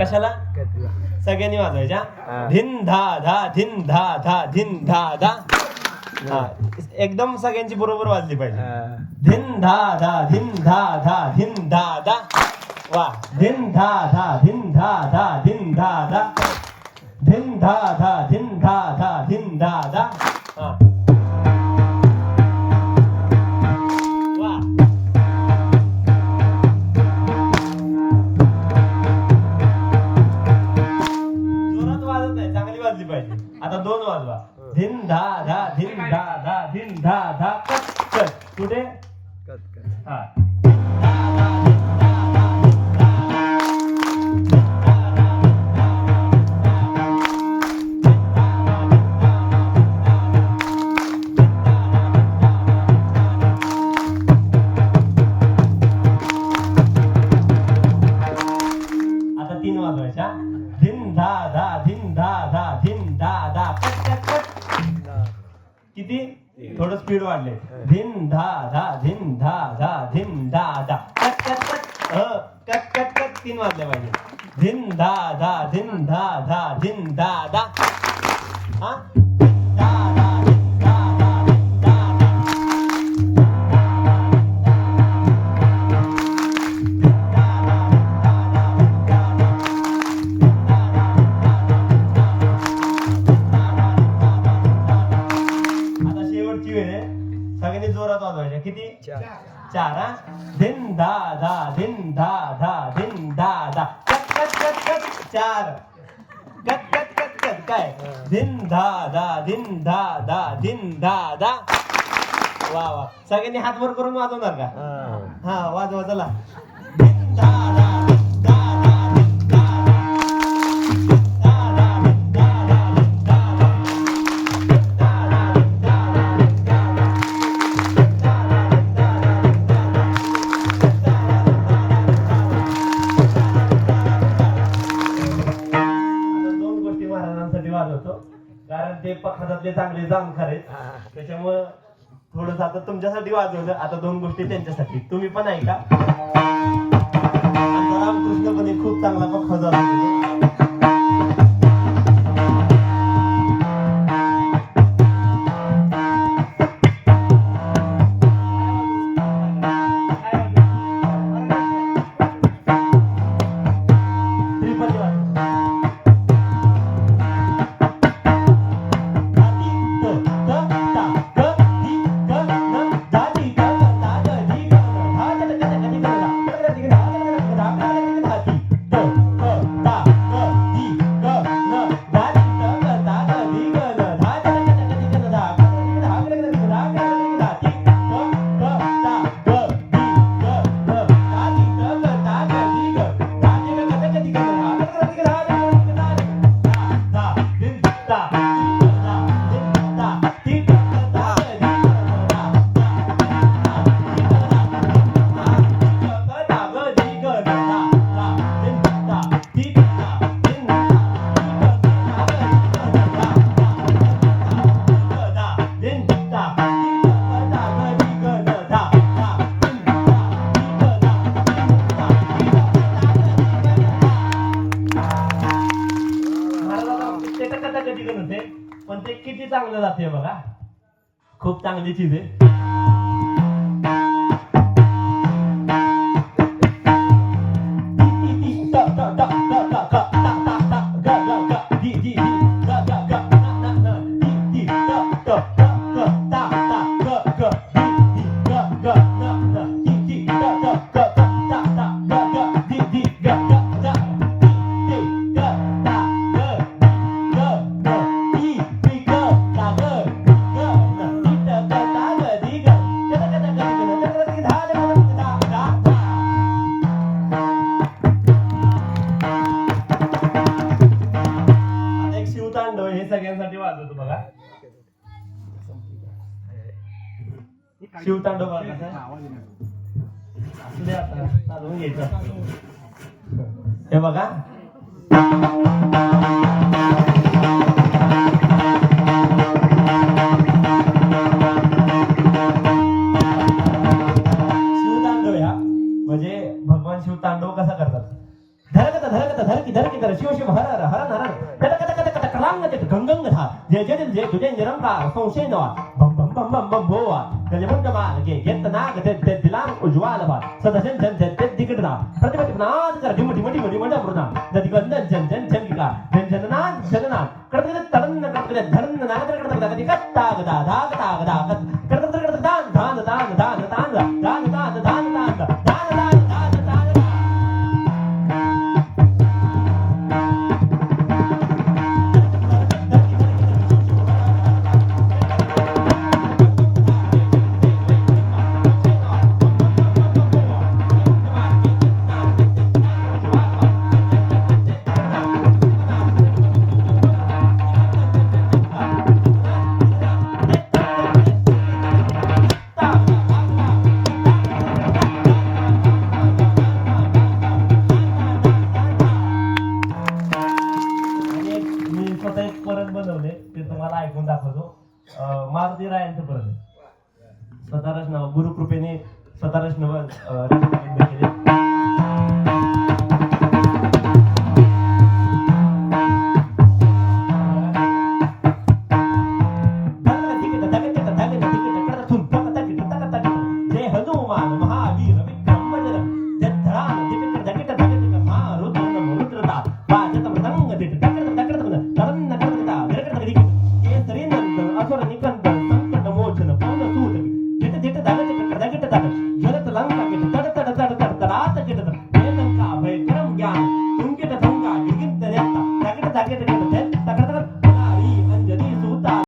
कशाला. सगळ्यांनी वाजवायच्या हा. धिन धा धा धिन धा धा धिन धा धा हा एकदम सगळ्यांची बरोबर वाजली पाहिजे हा. धिन धा धा धिन धा धा धिन धा धा वा धिन धा धा धिन धा धा धिन धा धा धिन धा धा धिन धा धा धिन धा धा कट कुठे कत, कत. हा किती? थोडं स्पीड वाढले. धिन धा धा धिन धा धा धिन धा धा. कट कट कट. ह, कट कट कट. तीन वाजले पाहिजे. धिन धा धा धिन धा धा धिन धा धा. चार. धिन धा धा धिन धा धा धिन धा धा कट कट कट कट. चार. कट कट कट कट. काय? धिन धा धा धिन धा धा धिन धा धा वा वा. सगळ्यांनी हात वर करून वाजवणार का? हा. हा वाजवा चला. धा धा चांगले जामखार आहेत. त्याच्यामुळं थोडस आता तुमच्यासाठी वाजवलं. आता दोन गोष्टी त्यांच्यासाठी. तुम्ही पण ऐका. रामकृष्ण पण एक खूप चांगला पखाद वाजवतो चांगलं बघा. खूप चांगली चीज आहे. शिवतांडव चालवून घ्यायचं हे बघा. शिवतांडव या. म्हणजे भगवान शिव तांडव कसा करतात? धरकत धरकत धरकी धरकी धर. शिव शिव हर हर हर हर कट कट कट कट करांग गंगंग धा. जय जय जय तुझे निरंकार संशय नवा. बम बम बम बम बम भोवा గజమండవ ఎత్తనా గతెత్తెత్తిలా ఉజ్వాలవ సదజన్ జన్ జన్ దిగడనా ప్రతిపతిపనా జిమ్మ టిమ టిమ టిమ అమృత దది గందన్ జన్ జన్ జన్కిక జన్ జననా జననా కడతన తడన్న కడతన ధరన్న నాగతన కడతన గది కట్టాగదా దాగతాగదా కట్ दे रायांचं परत आहे. स्वतः रचना गुरुकृपेने स्वतः रचना তাহলে